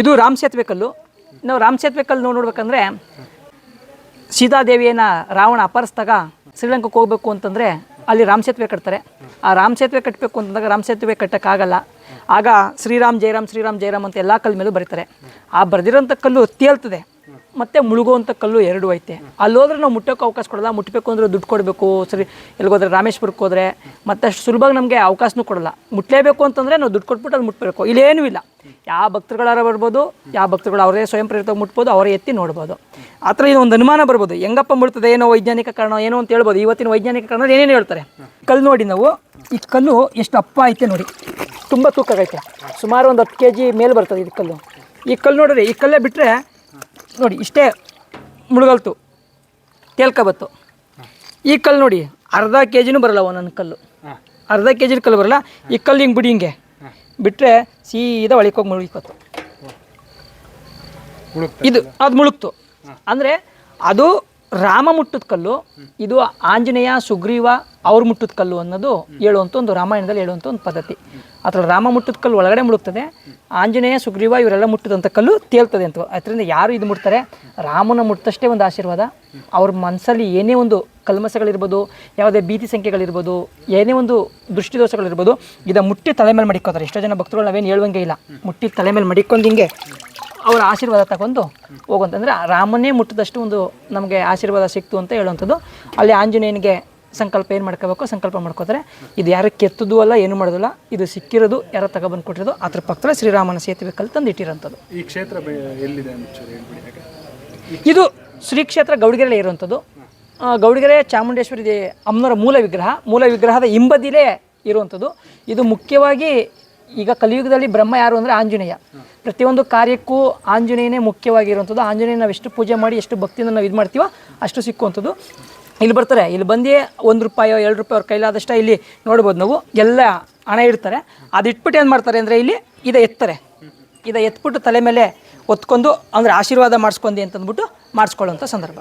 ಇದು ರಾಮ್ ಸೇತುವೆ ಕಲ್ಲು. ನಾವು ರಾಮ್ ಸೇತುವೆ ಕಲ್ಲು ನೋಡಿ ನೋಡ್ಬೇಕಂದ್ರೆ ಸೀತಾದೇವಿಯನ್ನು ರಾವಣ ಅಪಹರಿಸಿದಾಗ ಶ್ರೀಲಂಕಾಕ್ಕೆ ಹೋಗ್ಬೇಕು ಅಂತಂದರೆ ಅಲ್ಲಿ ರಾಮ್ ಸೇತುವೆ ಕಟ್ತಾರೆ. ಆ ರಾಮ್ ಸೇತುವೆ ಕಟ್ಟಬೇಕು ಅಂತಂದಾಗ ರಾಮ್ ಸೇತುವೆ ಕಟ್ಟೋಕ್ಕಾಗಲ್ಲ. ಆಗ ಶ್ರೀರಾಮ್ ಜಯರಾಮ್ ಶ್ರೀರಾಮ್ ಜಯರಾಮ್ ಅಂತ ಎಲ್ಲ ಕಲ್ಲು ಮೇಲೂ ಬರೀತಾರೆ. ಆ ಬರೆದಿರೋಂಥ ಕಲ್ಲು ತೇಲ್ತದೆ. ಮತ್ತು ಮುಳುಗುವಂಥ ಕಲ್ಲು ಎರಡು ಐತೆ. ಅಲ್ಲಿ ಹೋದ್ರೆ ನಾವು ಮುಟ್ಟೋಕೆ ಅವಕಾಶ ಕೊಡಲ್ಲ. ಮುಟ್ಟಬೇಕು ಅಂದರೆ ದುಡ್ಡು ಕೊಡಬೇಕು. ಸರಿ ಎಲ್ಲಿಗೋದ್ರೆ ರಾಮೇಶ್ವರಕ್ಕೆ ಹೋದರೆ ಮತ್ತೆ ಅಷ್ಟು ಸುಲಭವಾಗಿ ನಮಗೆ ಅವಕಾಶನೂ ಕೊಡಲ್ಲ. ಮುಟ್ಟಲೇಬೇಕು ಅಂತಂದರೆ ನಾವು ದುಡ್ಡು ಕೊಟ್ಬಿಟ್ಟು ಅಲ್ಲಿ ಮುಟ್ಟಬೇಕು ಇಲ್ಲೇನೂ ಇಲ್ಲ. ಯಾವ ಭಕ್ತರುಗಳಾರ ಬರ್ಬೋದು, ಯಾವ ಭಕ್ತರುಗಳು ಅವರೇ ಸ್ವಯಂ ಪ್ರೇರಿತವಾಗಿ ಮುಟ್ಬೋದು, ಅವರೇ ಎತ್ತಿ ನೋಡ್ಬೋದು. ಆ ಥರ ಇದು ಒಂದು ಅನುಮಾನ ಬರ್ಬೋದು. ಹೆಂಗಪ್ಪ ಮುಳ್ತದೆ ಏನೋ ವೈಜ್ಞಾನಿಕ ಕಾರಣ, ಏನೋ ಅಂತ ಹೇಳ್ಬೋದು. ಇವತ್ತಿನ ವೈಜ್ಞಾನಿಕ ಕಾರಣ ಏನೇನು ಹೇಳ್ತಾರೆ. ಕಲ್ಲು ನೋಡಿ ನಾವು. ಈ ಕಲ್ಲು ಎಷ್ಟು ಅಪ್ಪ ಐತೆ ನೋಡಿ. ತುಂಬ ತೂಕ ಆಗೈತೆ. ಸುಮಾರು ಒಂದು ಹತ್ತು ಕೆ ಜಿ ಮೇಲೆ ಬರ್ತದೆ ಇದು ಕಲ್ಲು. ಈ ಕಲ್ಲು ನೋಡಿದ್ರೆ ಈ ಕಲ್ಲೇ ಬಿಟ್ಟರೆ ನೋಡಿ ಇಷ್ಟೇ ಮುಳುಗಲ್ತು. ತೇಲ್ಕೊಬತ್ತು ಈ ಕಲ್ಲು ನೋಡಿ ಅರ್ಧ ಕೆ ಜಿನೂ ಬರಲ್ಲ ಒಂದೊಂದು ಕಲ್ಲು. ಅರ್ಧ ಕೆ ಜಿನ ಕಲ್ಲು ಬರಲ್ಲ ಈ ಕಲ್ಲು ಹಿಂಗೆ ಬಿಡಿ ಹಿಂಗೆ. ಬಿಟ್ಟರೆ ಸೀದಾ ಒಳಕೋಗಿ ಮುಳುಗಿಕೊತ್ತು. ಇದು ಅದು ಮುಳುಗ್ತು. ಅಂದರೆ ಅದು ರಾಮ ಮುಟ್ಟದ ಕಲ್ಲು, ಇದು ಆಂಜನೇಯ, ಸುಗ್ರೀವ ಅವ್ರು ಮುಟ್ಟದ ಕಲ್ಲು ಅನ್ನೋದು ಹೇಳುವಂಥ ಒಂದು ರಾಮಾಯಣದಲ್ಲಿ ಹೇಳುವಂಥ ಒಂದು ಪದ್ಧತಿ. ಅಥವಾ ರಾಮ ಮುಟ್ಟದ ಕಲ್ಲು ಒಳಗಡೆ ಮುಳುಗ್ತದೆ, ಆಂಜನೇಯ, ಸುಗ್ರೀವ ಇವರೆಲ್ಲ ಮುಟ್ಟಿದಂಥ ಕಲ್ಲು ತೇಲ್ತದೆ ಅಂತ. ಅದರಿಂದ ಯಾರು ಇದು ಮುಟ್ತಾರೆ? ರಾಮನ ಮುಟ್ಟಷ್ಟೇ ಒಂದು ಆಶೀರ್ವಾದ. ಅವ್ರ ಮನಸ್ಸಲ್ಲಿ ಏನೇ ಒಂದು ಕಲ್ಮಸಗಳಿರ್ಬೋದು ಯಾವುದೇ ಭೀತಿ ಸಂಖ್ಯೆಗಳಿರ್ಬೋದು, ಏನೇ ಒಂದು ದೃಷ್ಟಿದೋಷಗಳಿರ್ಬೋದು ಇದನ್ನು ಮುಟ್ಟಿ ತಲೆ ಮೇಲೆ ಮಡಿಕೋತಾರೆ. ಎಷ್ಟೋ ಜನ ಭಕ್ತರುಗಳು ನಾವೇನು ಹೇಳುವಂಗೆ ಇಲ್ಲ. ಮುಟ್ಟಿ ತಲೆ ಮೇಲೆ ಮಡಿಕೊಂಡು ಹಿಂಗೆ ಅವರ ಆಶೀರ್ವಾದ ತಗೊಂಡು ಹೋಗುವಂತಂದರೆ ರಾಮನೇ ಮುಟ್ಟಿದಷ್ಟು ಒಂದು ನಮಗೆ ಆಶೀರ್ವಾದ ಸಿಕ್ತು ಅಂತ ಹೇಳುವಂಥದ್ದು. ಅಲ್ಲಿ ಆಂಜನೇಯನಿಗೆ ಸಂಕಲ್ಪ ಏನು ಮಾಡ್ಕೋಬೇಕು? ಸಂಕಲ್ಪ ಮಾಡ್ಕೋತಾರೆ. ಇದು ಯಾರು ಕೆತ್ತದು ಅಲ್ಲ ಏನು ಮಾಡೋದಿಲ್ಲ ಇದು ಸಿಕ್ಕಿರೋದು ಯಾರೋ ತಗೊಬಂದು ಕೊಟ್ಟಿರೋದು ಅದ್ರ ಪಕ್ಕದಲ್ಲಿ ಶ್ರೀರಾಮನ ಸೇತುವೆ ಕಲ್ ತಂದು ಇಟ್ಟಿರೋಂಥದ್ದು. ಈ ಕ್ಷೇತ್ರ ಎಲ್ಲಿದೆ ಇದು ಶ್ರೀ ಕ್ಷೇತ್ರ ಗೌಡಿಗೆರೆಯಲ್ಲಿ ಇರುವಂಥದ್ದು. ಗೌಡಿಗೆರೆ ಚಾಮುಂಡೇಶ್ವರಿ ಅಮ್ಮನವರ ಮೂಲ ವಿಗ್ರಹ ಮೂಲ ವಿಗ್ರಹದ ಹಿಂಬದಿಲೇ ಇರುವಂಥದ್ದು. ಇದು ಮುಖ್ಯವಾಗಿ ಈಗ ಕಲಿಯುಗದಲ್ಲಿ ಬ್ರಹ್ಮ ಯಾರು ಅಂದರೆ ಆಂಜನೇಯ. ಪ್ರತಿಯೊಂದು ಕಾರ್ಯಕ್ಕೂ ಆಂಜನೇಯನೇ ಮುಖ್ಯವಾಗಿರುವಂಥದ್ದು. ಆಂಜನೇಯನ ನಾವು ಎಷ್ಟು ಪೂಜೆ ಮಾಡಿ, ಎಷ್ಟು ಭಕ್ತಿಯಿಂದ ನಾವು ಇದು ಮಾಡ್ತೀವೋ ಅಷ್ಟು ಸಿಕ್ಕುವಂಥದ್ದು. ಇಲ್ಲಿ ಬರ್ತಾರೆ, ಇಲ್ಲಿ ಬಂದು ಒಂದು ರೂಪಾಯೋ, ಎರಡು ರೂಪಾಯಿ ಅವ್ರ ಕೈಲಾದಷ್ಟ ಇಲ್ಲಿ ನೋಡ್ಬೋದು ನಾವು. ಎಲ್ಲ ಹಣ ಇಡ್ತಾರೆ. ಅದು ಇಟ್ಬಿಟ್ಟು ಏನು ಮಾಡ್ತಾರೆ ಅಂದರೆ ಇಲ್ಲಿ ಇದು ಎತ್ತಾರೆ. ಇದು ಎತ್ಬಿಟ್ಟು ತಲೆ ಮೇಲೆ ಒತ್ಕೊಂಡು ಅಂದರೆ ಆಶೀರ್ವಾದ ಮಾಡಿಸ್ಕೊಂಡಿ ಅಂತಂದ್ಬಿಟ್ಟು ಮಾಡಿಸ್ಕೊಳ್ಳೋಂಥ ಸಂದರ್ಭ.